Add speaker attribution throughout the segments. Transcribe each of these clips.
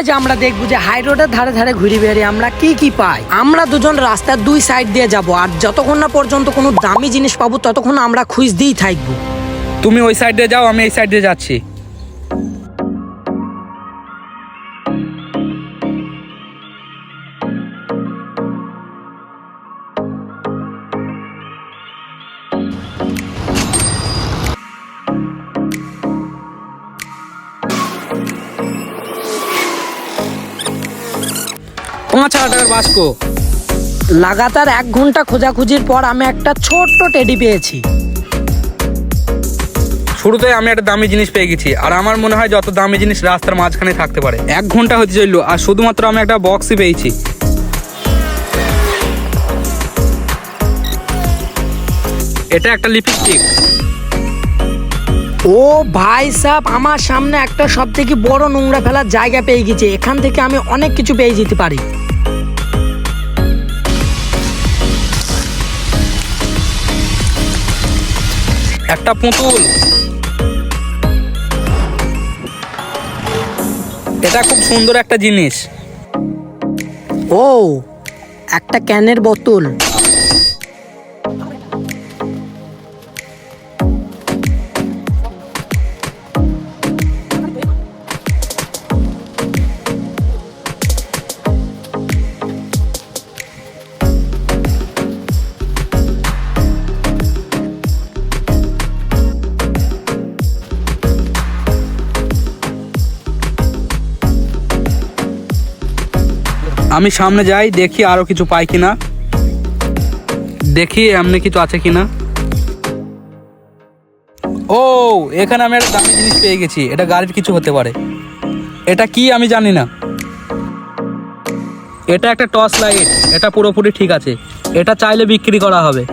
Speaker 1: আজ আমরা দেখব যে হাই রোডের ধারে ধারে ঘুরে বেরিয়ে আমরা কি কি পাই। আমরা দুজন রাস্তার দুই সাইড দিয়ে যাব আর যতক্ষণ না পর্যন্ত কোনো দামি জিনিস পাবো, ততক্ষণ আমরা খুঁজ দিয়েই থাকব।
Speaker 2: তুমি ওই সাইড দিয়ে যাও, আমি এই সাইড দিয়ে যাচ্ছি। পাঁচ হাজার টাকার বাস্কো
Speaker 1: লাগাতার এক ঘণ্টা খোঁজাখুঁজির পর আমি একটা ছোট্ট টেডি পেয়েছি।
Speaker 2: শুরুতে আমি একটা দামি জিনিস পেয়ে গেছি আর আমার মনে হয় যত দামি জিনিস রাস্তার মাঝখানে থাকতে পারে। এক ঘণ্টা হতে চলল আর শুধুমাত্র আমি একটা বক্সই পেয়েছি। এটা একটা লিপস্টিক
Speaker 1: ও ভাই সাহেব আমার সামনে একটা সব থেকে বড় নোংরা ফেলার জায়গা পেয়ে গেছে। এখান থেকে আমি অনেক কিছু পেয়ে যেতে পারি।
Speaker 2: একটা পুতুল। এটা খুব সুন্দর একটা জিনিস।
Speaker 1: ও একটা ক্যানের বোতল।
Speaker 2: আমি সামনে যাই, দেখি আরও কিছু পাই কিনা। দেখি এমনি কিছু আছে কিনা। ও, এখানে আমি একটা দামি জিনিস পেয়ে গেছি। এটা গাড়ির কিছু হতে পারে। এটা কি আমি জানি না। এটা একটা টর্চ লাইট। এটা পুরোপুরি ঠিক আছে। এটা চাইলে বিক্রি করা হবে।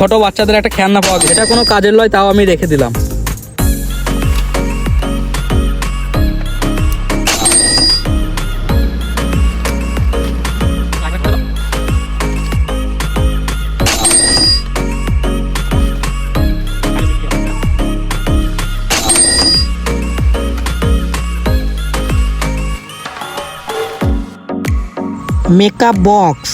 Speaker 2: ছোট বাচ্চাদের একটা খেলনা পাওয়া গেছে এটা কোনো কাজের লয়, তাও আমি রেখে দিলাম।
Speaker 1: মেকআপ বক্স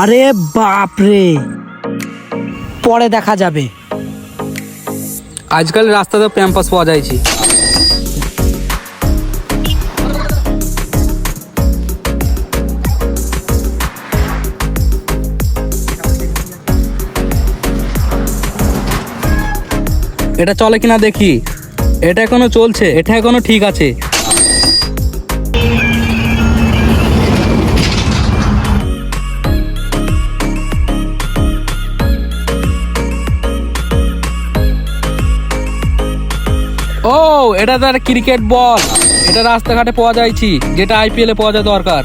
Speaker 1: আরে বাপরে। পরে দেখা যাবে।
Speaker 2: আজকাল রাস্তাতে প্যাম্পাস পাওয়া যাইছি এটা চলে কিনা দেখি। এটা এখনও চলছে, এটা এখনও ঠিক আছে। ও এটা তো একটা ক্রিকেট বল এটা রাস্তাঘাটে পাওয়া যাইছি যেটা আইপিএলে পাওয়া যায় দরকার।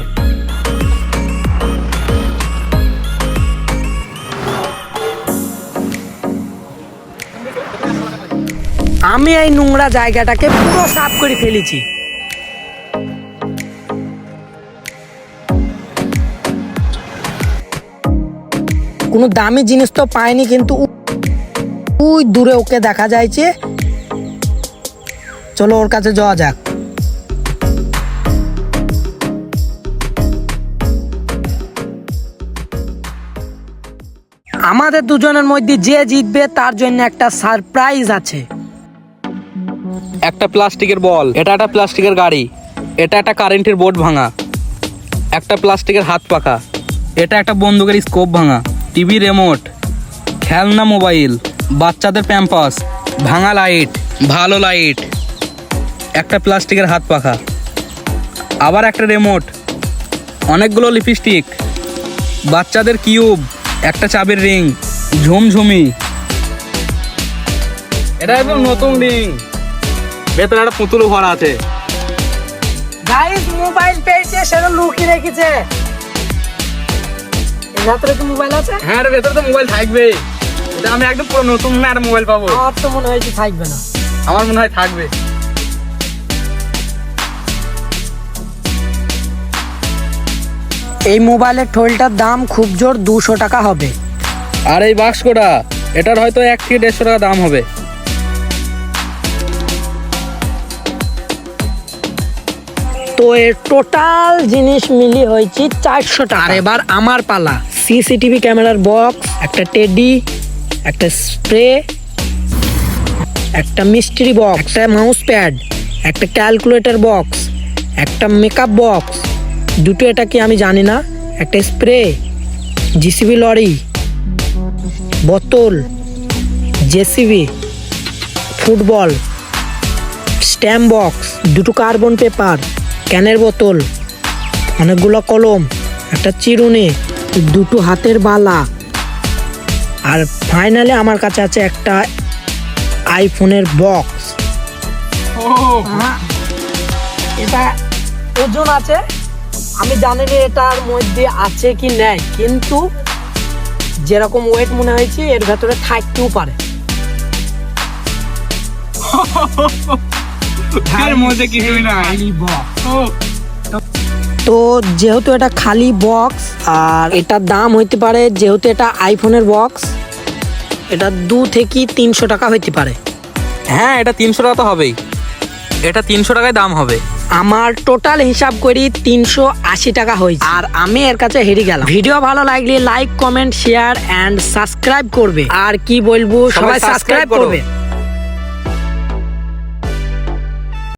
Speaker 1: আমি এই নোংরা জায়গাটাকে পুরো সাফ করে ফেলেছি। কোনো দামি জিনিস তো পাইনি, কিন্তু ওই দূরে ওকে দেখা যাচ্ছে চলো ওর কাছে যাওয়া যাক। আমাদের দুজনের মধ্যে যে জিতবে, তার জন্য একটা সারপ্রাইজ আছে।
Speaker 2: একটা প্লাস্টিকের বল, এটা একটা প্লাস্টিকের গাড়ি, এটা একটা কারেন্টের বোর্ড ভাঙা, একটা প্লাস্টিকের হাত পাখা, এটা একটা বন্দুকের স্কোপ ভাঙা টিভি রিমোট খেলনা মোবাইল বাচ্চাদের প্যাম্পাস ভাঙা লাইট ভালো লাইট একটা প্লাস্টিকের হাত পাখা আবার একটা রিমোট অনেকগুলো লিপস্টিক বাচ্চাদের কিউব একটা চাবির রিং ঝুমঝুমি। এটা একদম নতুন রিং ভেতরে একটা পুতুলও ভরা আছে।
Speaker 1: গাইস মোবাইল পেয়েছে সেটা লুকিয়ে রেখেছে। হাতে কি মোবাইল আছে?
Speaker 2: হ্যাঁ ভেতরে তো মোবাইল থাকবে এটা আমি একদম পুরো নতুন না একটা মোবাইল পাবো।
Speaker 1: আমার তো মনে হয় থাকবে না।
Speaker 2: আমার মনে হয় থাকবে।
Speaker 1: এই মোবাইলের ঠোলটার দাম খুব জোর দুশো টাকা হবে।
Speaker 2: আর এই বাক্সটা এটার হয়তো এক থেকে দেড়শো টাকা দাম হবে।
Speaker 1: তো এর টোটাল জিনিস মিলিয়ে হয়েছে চারশো টাকা। আর এবার আমার পালা। সিসিটিভি ক্যামেরার বক্স একটা টেডি একটা স্প্রে একটা মিস্ট্রি বক্স একটা মাউস প্যাড একটা ক্যালকুলেটর বক্স একটা মেকআপ বক্স দুটো এটা কি আমি জানি না? একটা স্প্রে জিসিবি লরি, বোতল জেসিবি ফুটবল স্ট্যাম্প বক্স দুটো কার্বন পেপার ক্যানের বোতল, অনেকগুলো কলম, একটা চিরুনি, দুটো হাতের বালা। আর ফাইনালে আমার কাছে আছে একটা আইফোনের বক্স এটা ওজন আছে? আমি জানি না এটার মধ্যে আছে কি নেই কিন্তু যেরকম ওয়েট মনে হয়েছে এর ভেতরে থাকতেও পারে। তো যেহেতু এটা খালি বক্স আর এটার দাম হইতে পারে যেহেতু এটা আইফোনের বক্স এটা দু থেকে তিনশো টাকা হইতে পারে।
Speaker 2: হ্যাঁ এটা তিনশো টাকা তো হবেই। এটা তিনশো টাকায় দাম হবে।
Speaker 1: আমার টোটাল হিসাব করি তিনশো আশি টাকা হয়েছে। আর আমি এর কাছে হেরে গেলাম। ভিডিও ভালো লাগলে like comment share and subscribe করবে। আর কি বলব?
Speaker 2: সবাই
Speaker 1: সাবস্ক্রাইব করবে।